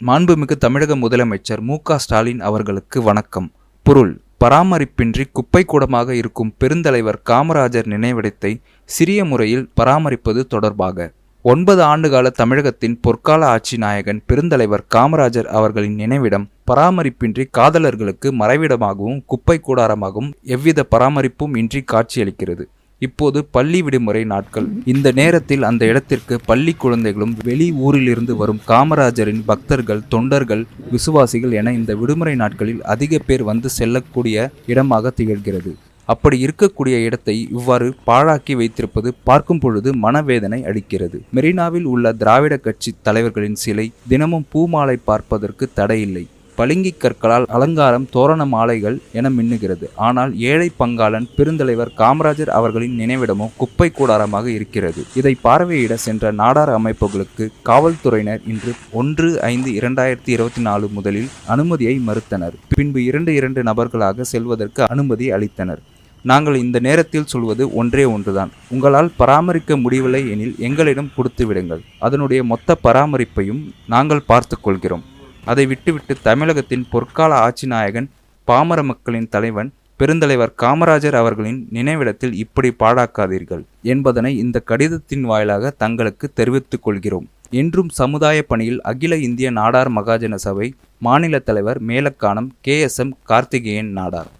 மாண்புமிகு தமிழக முதலமைச்சர் மு ஸ்டாலின் அவர்களுக்கு வணக்கம். பொருள் பராமரிப்பின்றி குப்பை கூடமாக இருக்கும் பெருந்தலைவர் காமராஜர் நினைவிடத்தை சிறிய முறையில் பராமரிப்பது தொடர்பாக ஒன்பது ஆண்டுகால தமிழகத்தின் பொற்கால ஆட்சி நாயகன் பெருந்தலைவர் காமராஜர் அவர்களின் நினைவிடம் பராமரிப்பின்றி காதலர்களுக்கு மறைவிடமாகவும் குப்பை கூடாரமாகவும் எவ்வித பராமரிப்பும் இன்றி காட்சியளிக்கிறது. இப்போது பள்ளி விடுமுறை நாட்கள். இந்த நேரத்தில் அந்த இடத்திற்கு பள்ளி குழந்தைகளும் வெளி ஊரிலிருந்து வரும் காமராஜரின் பக்தர்கள் தொண்டர்கள் விசுவாசிகள் என இந்த விடுமுறை நாட்களில் அதிக பேர் வந்து செல்லக்கூடிய இடமாக திகழ்கிறது. அப்படி இருக்கக்கூடிய இடத்தை இவ்வாறு பாழாக்கி வைத்திருப்பது பார்க்கும் பொழுது மனவேதனை அளிக்கிறது. மெரினாவில் உள்ள திராவிட கட்சி தலைவர்களின் சிலை தினமும் பூமாலை பார்ப்பதற்கு தடையில்லை. பளிங்கி கற்களால் அலங்காரம் தோரண மாலைகள் என மின்னுகிறது. ஆனால் ஏழை பங்காளன் பெருந்தலைவர் காமராஜர் அவர்களின் நினைவிடமோ குப்பை கூடாரமாக இருக்கிறது. இதை பார்வையிட சென்ற நாடார் அமைப்புகளுக்கு காவல்துறையினர் இன்று ஒன்று ஐந்து இரண்டாயிரத்தி இருபத்தி நாலு முதலில் அனுமதியை மறுத்தனர். பின்பு இரண்டு இரண்டு நபர்களாக செல்வதற்கு அனுமதி அளித்தனர். நாங்கள் இந்த நேரத்தில் சொல்வது ஒன்றே ஒன்றுதான். உங்களால் பராமரிக்க முடியவில்லை எனில் எங்களிடம் கொடுத்து விடுங்கள். அதனுடைய மொத்த பராமரிப்பையும் நாங்கள் பார்த்து கொள்கிறோம். அதை விட்டுவிட்டு தமிழகத்தின் பொற்கால ஆட்சி நாயகன் பாமர மக்களின் தலைவன் பெருந்தலைவர் காமராஜர் அவர்களின் நினைவிடத்தில் இப்படி பாழாக்காதீர்கள் என்பதனை இந்த கடிதத்தின் வாயிலாக தங்களுக்கு தெரிவித்துக் கொள்கிறோம். என்றும் சமுதாய பணியில் அகில இந்திய நாடார் மகாஜன சபை மாநில தலைவர் Melakkanam K S M Karthikeyan Nadar.